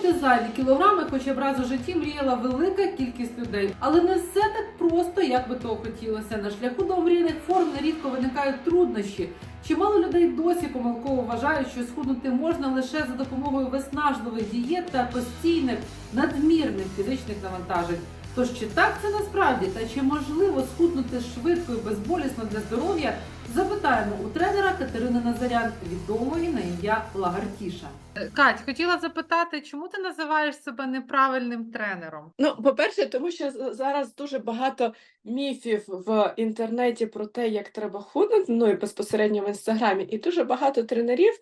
Скинути зайві кілограми, хоча б раз у житті мріяла велика кількість людей. Але не все так просто, як би того хотілося. На шляху до омріяних форм нерідко виникають труднощі. Чимало людей досі помилково вважають, що схуднути можна лише за допомогою виснажливих дієт та постійних надмірних фізичних навантажень. Тож чи так це насправді та чи можливо схуднути швидко і безболісно для здоров'я? Запитаємо у тренера Катерини Назарян, відомої на ім'я Лагартіша. Кать, хотіла запитати, чому ти називаєш себе неправильним тренером? Ну, по-перше, тому що зараз дуже багато міфів в інтернеті про те, як треба худнути, ну і безпосередньо в інстаграмі, і дуже багато тренерів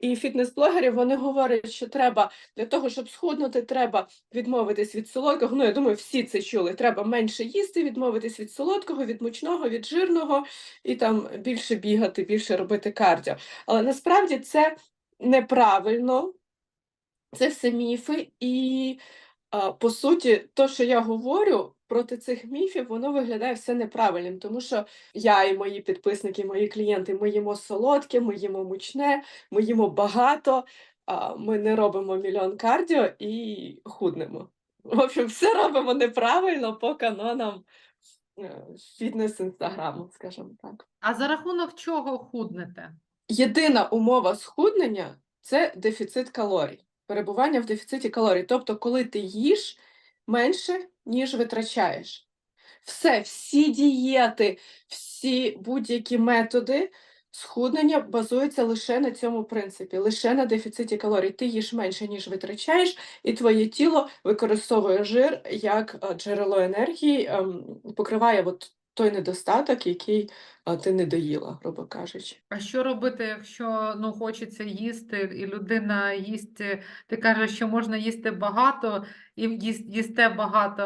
і фітнес-блогерів вони говорять, що треба для того, щоб схуднути, треба відмовитись від солодкого. Ну, я думаю, всі це чули. Треба менше їсти, відмовитись від солодкого, від мучного, від жирного і там більше бігати, більше робити кардіо. Але насправді це неправильно, це все міфи, і по суті, то, що я говорю проти цих міфів, воно виглядає все неправильним, тому що я і мої підписники, мої клієнти, ми їмо солодке, ми їмо мучне, ми їмо багато, ми не робимо мільйон кардіо і худнемо. В общем, все робимо неправильно по канонам е, фітнес-інстаграму, скажімо так. А за рахунок чого худнете? Єдина умова схуднення це дефіцит калорій, перебування в дефіциті калорій. Тобто, коли ти їш менше, ніж витрачаєш. Все, всі дієти, всі будь-які методи схуднення базуються лише на цьому принципі, лише на дефіциті калорій. Ти їш менше, ніж витрачаєш, і твоє тіло використовує жир як е, джерело енергії, ем, покриває от той недостаток, який е, ти не доїла, грубо кажучи. А що робити, якщо ну хочеться їсти, і людина їсть, е, ти кажеш, що можна їсти багато і їс- їсте багато,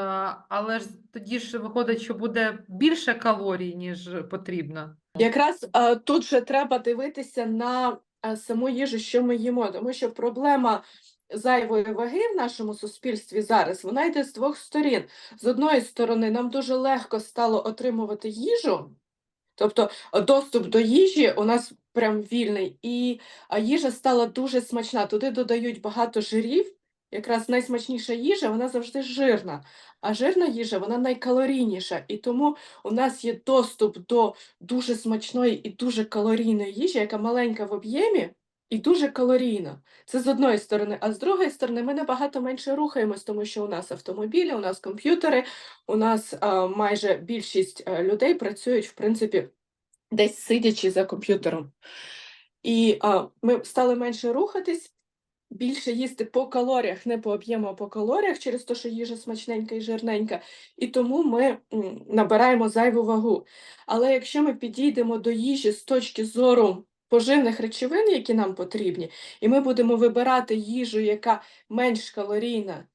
але ж тоді ж виходить, що буде більше калорій, ніж потрібно. Якраз е, тут же треба дивитися на е, саму їжу, що ми їмо, тому що проблема зайвої ваги в нашому суспільстві зараз вона йде з двох сторін. З одної сторони, нам дуже легко стало отримувати їжу, тобто доступ до їжі у нас прям вільний, і їжа стала дуже смачна. Туди додають багато жирів. Якраз найсмачніша їжа, вона завжди жирна, а жирна їжа вона найкалорійніша. І тому у нас є доступ до дуже смачної і дуже калорійної їжі, яка маленька в об'ємі і дуже калорійна. Це з одної сторони, а з другої сторони, ми набагато менше рухаємось, тому що у нас автомобілі, у нас комп'ютери, у нас а, майже більшість а, людей працюють, в принципі, десь сидячи за комп'ютером. І а, ми стали менше рухатись. Більше їсти по калоріях, не по об'єму, а по калоріях, через те, що їжа смачненька і жирненька, і тому ми набираємо зайву вагу. Але якщо ми підійдемо до їжі з точки зору поживних речовин, які нам потрібні, і ми будемо вибирати їжу, яка менш калорійна,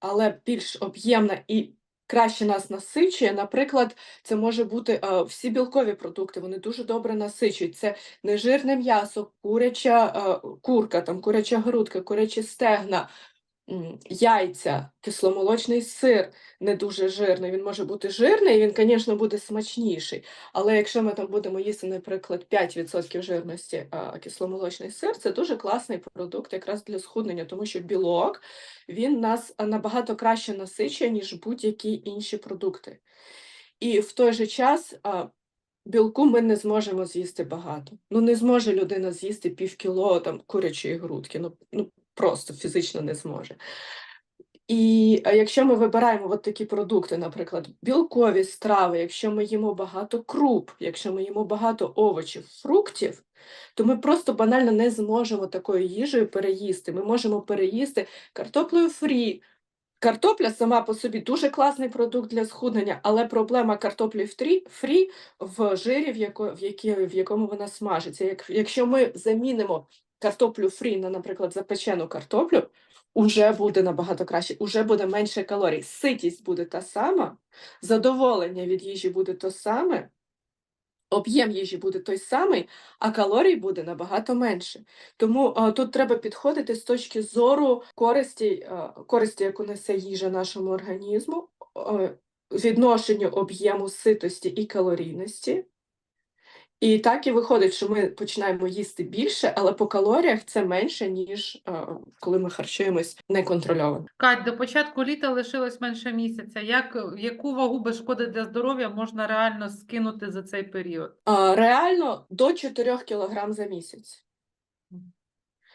але більш об'ємна і краще нас насичує. Наприклад, це може бути е, всі білкові продукти, вони дуже добре насичують. Це нежирне м'ясо, куряча е, курка, там куряча грудка, курячі стегна, яйця, кисломолочний сир не дуже жирний. Він може бути жирний, він, звісно, буде смачніший. Але якщо ми там будемо їсти, наприклад, 5% жирності а, кисломолочний сир, це дуже класний продукт якраз для схуднення, тому що білок він нас набагато краще насичує, ніж будь-які інші продукти. І в той же час білку ми не зможемо з'їсти багато. Ну, не зможе людина з'їсти пів кіло там, курячої грудки. Ну, ну просто фізично не зможе. І якщо ми вибираємо от такі продукти, наприклад, білкові страви, якщо ми їмо багато круп, якщо ми їмо багато овочів, фруктів, то ми просто банально не зможемо такою їжею переїсти. Ми можемо переїсти картоплею фрі. Картопля сама по собі дуже класний продукт для схуднення, але проблема картоплі фрі, в жирі, в, якому вона смажиться. Як, якщо ми замінимо картоплю фрі на, наприклад, запечену картоплю, уже буде набагато краще, уже буде менше калорій. Ситість буде та сама, задоволення від їжі буде то саме, об'єм їжі буде той самий, а калорій буде набагато менше. Тому а, тут треба підходити з точки зору користі, а, користі, яку несе їжа нашому організму, а, відношенню об'єму ситості і калорійності. І так і виходить, що ми починаємо їсти більше, але по калоріях це менше, ніж е, коли ми харчуємось неконтрольовано. Кать, до початку літа лишилось менше місяця. Як, яку вагу без шкоди для здоров'я можна реально скинути за цей період? Е, реально до 4 кг за місяць.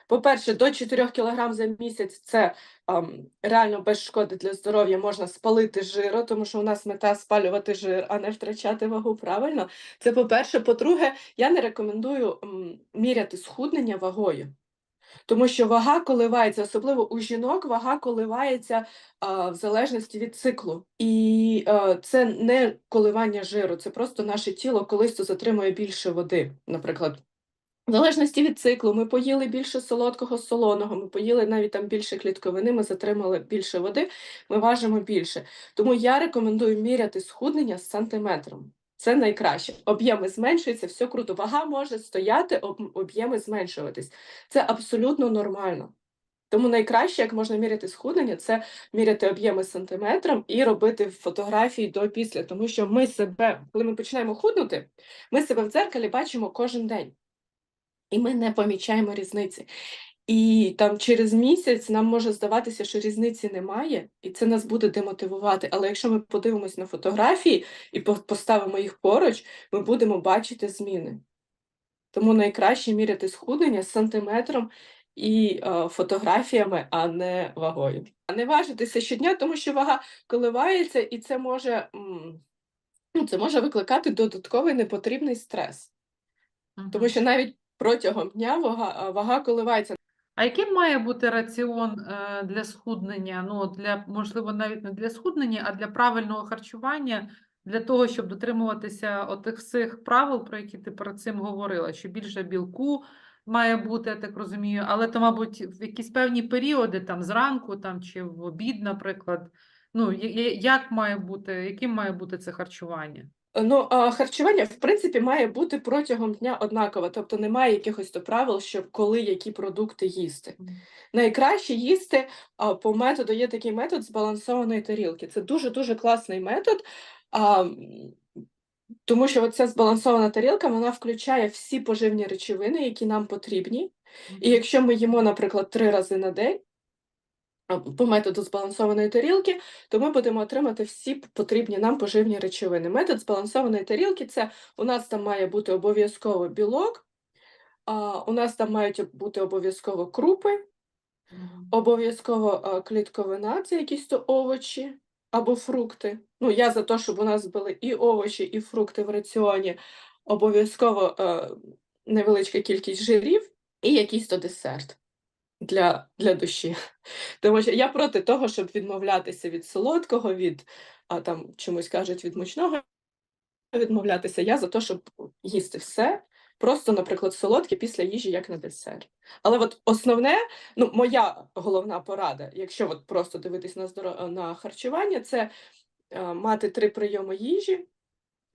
По-перше, до 4 кг за місяць це ам, реально без шкоди для здоров'я можна спалити жиру, тому що у нас мета спалювати жир, а не втрачати вагу. Правильно? Це по-перше. По-друге, я не рекомендую м, міряти схуднення вагою. Тому що вага коливається, особливо у жінок, вага коливається а, в залежності від циклу. І а, це не коливання жиру, це просто наше тіло колись затримує більше води. Наприклад, в залежності від циклу, ми поїли більше солодкого, солоного, ми поїли навіть там більше клітковини, ми затримали більше води, ми важимо більше. Тому я рекомендую міряти схуднення з сантиметром. Це найкраще. Об'єми зменшуються, все круто. Вага може стояти, об'єми зменшуватись. Це абсолютно нормально. Тому найкраще, як можна міряти схуднення, це міряти об'єми сантиметром і робити фотографії до після. Тому що ми себе, коли ми починаємо худнути, ми себе в дзеркалі бачимо кожен день. І ми не помічаємо різниці. І там через місяць нам може здаватися, що різниці немає, і це нас буде демотивувати. Але якщо ми подивимось на фотографії і поставимо їх поруч, ми будемо бачити зміни. Тому найкраще міряти схуднення з сантиметром і е, фотографіями, а не вагою. А не важитися щодня, тому що вага коливається, і це може, ну, це може викликати додатковий непотрібний стрес. Тому що навіть протягом дня вага, вага коливається. А яким має бути раціон е, для схуднення? Ну, для, можливо, навіть не для схуднення, а для правильного харчування, для того, щоб дотримуватися отих всіх правил, про які ти перед цим говорила, що більше білку має бути, я так розумію, але то, мабуть, в якісь певні періоди, там зранку там, чи в обід, наприклад. Ну, як має бути, яким має бути це харчування? Ну, а харчування, в принципі, має бути протягом дня однакове, тобто немає якихось то правил, що коли які продукти їсти. Найкраще їсти а, по методу, є такий метод збалансованої тарілки. Це дуже-дуже класний метод, а, тому що ця збалансована тарілка вона включає всі поживні речовини, які нам потрібні. І якщо ми їмо, наприклад, три рази на день по методу збалансованої тарілки, то ми будемо отримати всі потрібні нам поживні речовини. Метод збалансованої тарілки це у нас там має бути обов'язково білок, у нас там мають бути обов'язково крупи, обов'язково клітковина, це якісь то овочі або фрукти. Ну, я за те, щоб у нас були і овочі, і фрукти в раціоні, обов'язково невеличка кількість жирів і якийсь то десерт для, для душі. Тому що я проти того, щоб відмовлятися від солодкого, від а там чомусь кажуть від мучного відмовлятися. Я за те, щоб їсти все. Просто, наприклад, солодке після їжі, як на десерт. Але от основне, ну, моя головна порада, якщо от просто дивитись на здоро... на харчування, це е, мати три прийоми їжі.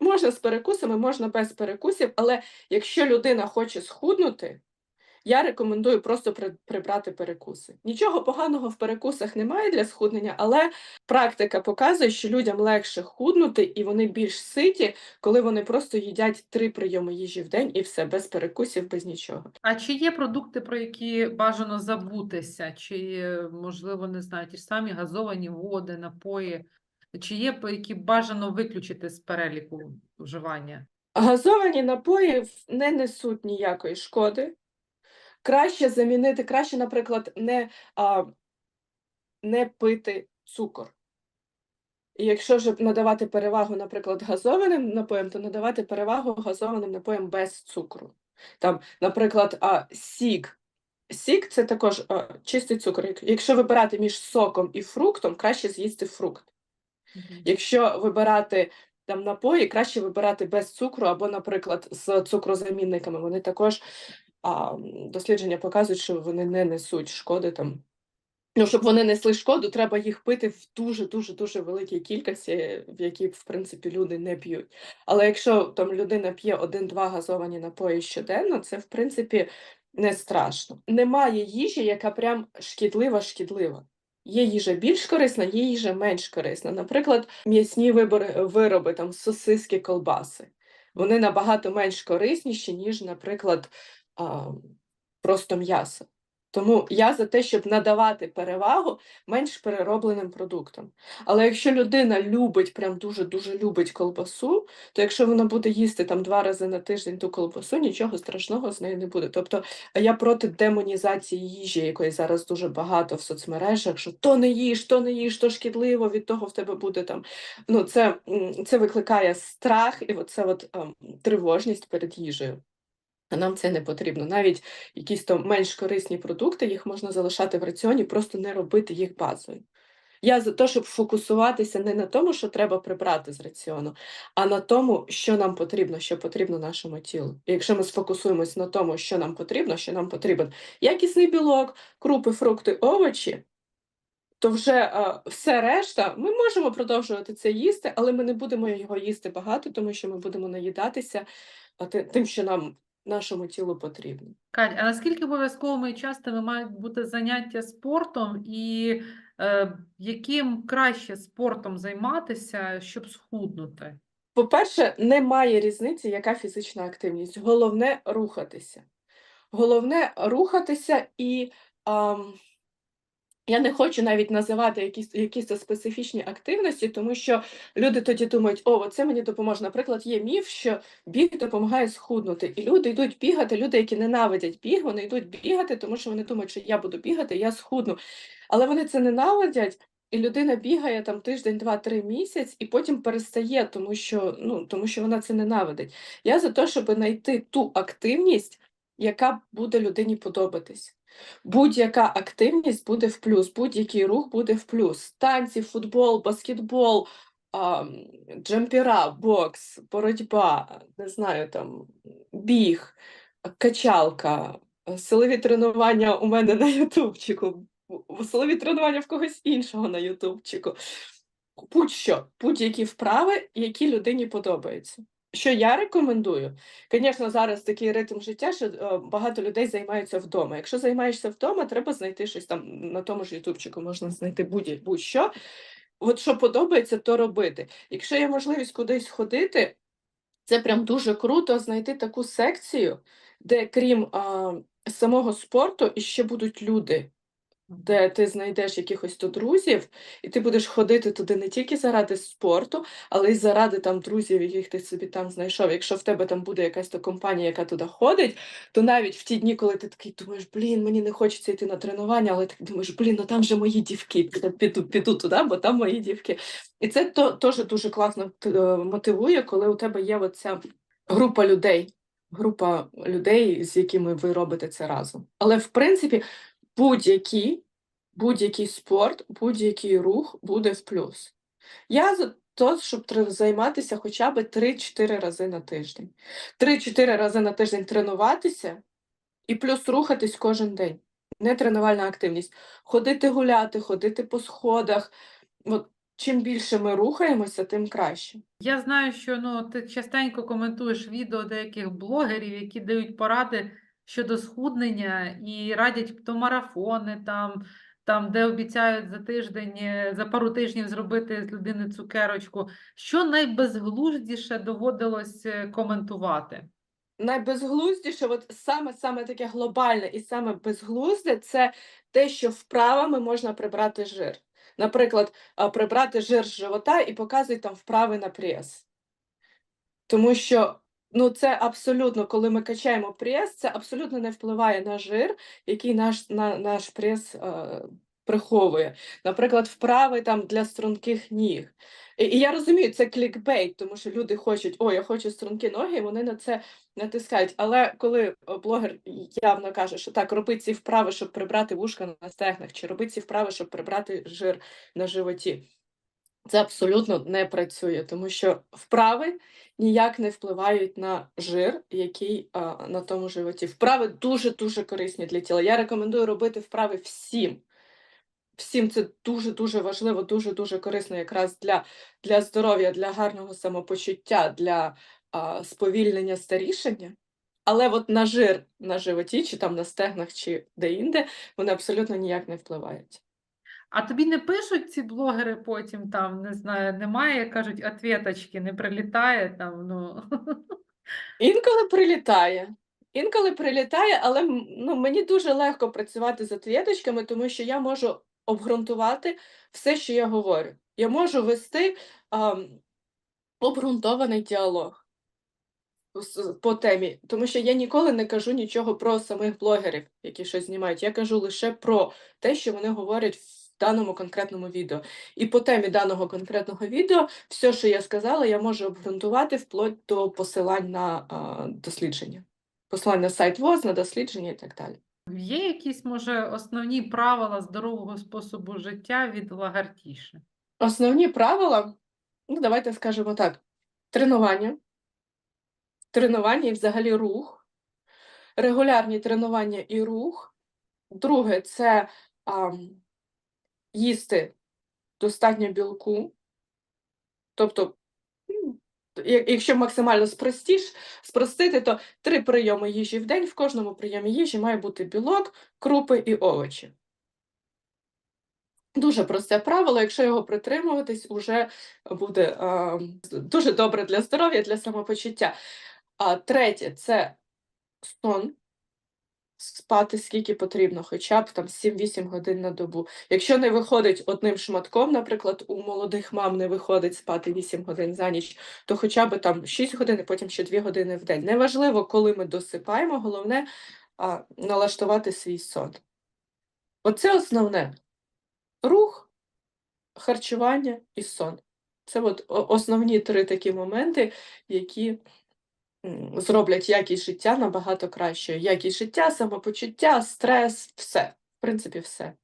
Можна з перекусами, можна без перекусів, але якщо людина хоче схуднути, я рекомендую просто прибрати перекуси. Нічого поганого в перекусах немає для схуднення, але практика показує, що людям легше худнути і вони більш ситі, коли вони просто їдять три прийоми їжі в день і все, без перекусів, без нічого. А чи є продукти, про які бажано забутися? Чи, можливо, не знаю, ті ж самі газовані води, напої? Чи є, які бажано виключити з переліку вживання? Газовані напої не несуть ніякої шкоди. Краще замінити, краще, наприклад, не, а, не пити цукор. І якщо вже надавати перевагу, наприклад, газованим напоям, то надавати перевагу газованим напоям без цукру. Там, наприклад, а, сік. Сік це також а, чистий цукор. Якщо вибирати між соком і фруктом, краще з'їсти фрукт. Якщо вибирати там напої, краще вибирати без цукру або, наприклад, з цукрозамінниками. Вони також а, дослідження показують, що вони не несуть шкоди там. Ну, щоб вони несли шкоду, треба їх пити в дуже дуже дуже великій кількості, в які, в принципі, люди не п'ють. Але якщо там людина п'є один-два газовані напої щоденно, це в принципі не страшно. Немає їжі, яка прям шкідлива, шкідлива. Є їжа більш корисна, є їжа менш корисна. Наприклад, м'ясні вироби, там сосиски, колбаси. вони набагато менш корисніші, ніж, наприклад, а, просто м'ясо. Тому я за те, щоб надавати перевагу менш переробленим продуктам. Але якщо людина любить, прям дуже-дуже любить колбасу, то якщо вона буде їсти там два рази на тиждень ту колбасу, нічого страшного з нею не буде. Тобто я проти демонізації їжі, якої зараз дуже багато в соцмережах, що то не їж, то не їж, то шкідливо, від того в тебе буде там. Ну, це, це викликає страх і оце от, ем, тривожність перед їжею. Нам це не потрібно. Навіть якісь там менш корисні продукти, їх можна залишати в раціоні, просто не робити їх базою. Я за те, щоб фокусуватися не на тому, що треба прибрати з раціону, а на тому, що нам потрібно, що потрібно нашому тілу. І якщо ми сфокусуємось на тому, що нам потрібно, що нам потрібен якісний білок, крупи, фрукти, овочі, то вже а, все решта ми можемо продовжувати це їсти, але ми не будемо його їсти багато, тому що ми будемо наїдатися тим, що нам нашому тілу потрібно. Кать, а наскільки обов'язковими і частими мають бути заняття спортом, і е, яким краще спортом займатися, щоб схуднути? По-перше, немає різниці, яка фізична активність. Головне рухатися. Головне рухатися і ам, я не хочу навіть називати якісь, якісь специфічні активності, тому що люди тоді думають, о, це мені допоможе. Наприклад, є міф, що біг допомагає схуднути. І люди йдуть бігати, люди, які ненавидять біг, вони йдуть бігати, тому що вони думають, що я буду бігати, я схудну. Але вони це ненавидять, і людина бігає там тиждень, два, три місяць, і потім перестає, тому що, ну, тому що вона це ненавидить. Я за те, щоб знайти ту активність, яка буде людині подобатись. Будь-яка активність буде в плюс, будь-який рух буде в плюс. Танці, футбол, баскетбол, а, м, джампіра, бокс, боротьба, не знаю, там, біг, качалка, силові тренування у мене на ютубчику, силові тренування в когось іншого на ютубчику. Будь-що, будь-які вправи, які людині подобаються. Що я рекомендую? Звісно, зараз такий ритм життя, що е, багато людей займаються вдома. Якщо займаєшся вдома, треба знайти щось там на тому ж ютубчику, можна знайти будь- будь-що. От що подобається, то робити. Якщо є можливість кудись ходити, це прям дуже круто знайти таку секцію, де крім а, самого спорту, іще будуть люди, де ти знайдеш якихось то друзів, і ти будеш ходити туди не тільки заради спорту, але й заради там друзів, яких ти собі там знайшов. Якщо в тебе там буде якась то компанія, яка туди ходить, то навіть в ті дні, коли ти такий думаєш, блін, мені не хочеться йти на тренування, але ти думаєш, блін, ну там же мої дівки, піду, піду, піду туди, бо там мої дівки. І це теж дуже класно е, мотивує, коли у тебе є оця група людей, група людей, з якими ви робите це разом. Але в принципі, будь-який, будь-який спорт, будь-який рух буде в плюс. Я за те, щоб займатися хоча б 3-4 рази на тиждень. 3-4 рази на тиждень тренуватися і плюс рухатись кожен день. Не тренувальна активність. Ходити гуляти, ходити по сходах. От, чим більше ми рухаємося, тим краще. Я знаю, що ну, ти частенько коментуєш відео деяких блогерів, які дають поради щодо схуднення і радять то марафони, там, там, де обіцяють за тиждень, е, за пару тижнів зробити з людини цукерочку. Що найбезглуздіше доводилось е, коментувати? Найбезглуздіше, от саме саме таке глобальне і саме безглузде це те, що вправами можна прибрати жир. Наприклад, прибрати жир з живота і показують там вправи на прес. Тому що ну, це абсолютно, коли ми качаємо прес, це абсолютно не впливає на жир, який наш, на, наш прес е, приховує. Наприклад, вправи там для струнких ніг. І, і я розумію, це клікбейт, тому що люди хочуть, о, я хочу стрункі ноги, і вони на це натискають. Але коли е, блогер явно каже, що так, роби ці вправи, щоб прибрати вушка на стегнах, чи роби ці вправи, щоб прибрати жир на животі. Це абсолютно не працює, тому що вправи ніяк не впливають на жир, який а, на тому животі. Вправи дуже-дуже корисні для тіла. Я рекомендую робити вправи всім. Всім це дуже-дуже важливо, дуже-дуже корисно якраз для, для здоров'я, для гарного самопочуття, для а, сповільнення старішання. Але от на жир на животі, чи там на стегнах, чи де-інде, вони абсолютно ніяк не впливають. А тобі не пишуть ці блогери потім там, не знаю, немає, кажуть, ответочки, не прилітає там, ну. Інколи прилітає. Інколи прилітає, але ну, мені дуже легко працювати з отвєточками, тому що я можу обґрунтувати все, що я говорю. Я можу вести ам, обґрунтований діалог по темі, тому що я ніколи не кажу нічого про самих блогерів, які щось знімають. Я кажу лише про те, що вони говорять даному конкретному відео. І по темі даного конкретного відео, все, що я сказала, я можу обґрунтувати вплоть до посилань на а, дослідження. Посилань на сайт ВОЗ, на дослідження і так далі. Є якісь, може, основні правила здорового способу життя від Лагартіші? Основні правила, ну давайте скажемо так: тренування, тренування і взагалі рух, регулярні тренування і рух. Друге це ам, їсти достатньо білку. Тобто, якщо максимально спростіш, спростити, то три прийоми їжі в день. В кожному прийомі їжі має бути білок, крупи і овочі. Дуже просте правило, якщо його притримуватись, уже буде а, дуже добре для здоров'я, для самопочуття. А третє це сон. Спати скільки потрібно, хоча б там 7-8 годин на добу. Якщо не виходить одним шматком, наприклад, у молодих мам не виходить спати 8 годин за ніч, то хоча б там 6 годин, потім ще 2 години в день. Неважливо, коли ми досипаємо, головне а, налаштувати свій сон. Оце основне. Рух, харчування і сон. Це от основні три такі моменти, які зроблять якість життя набагато кращою. Якість життя, самопочуття, стрес, все. В принципі, все.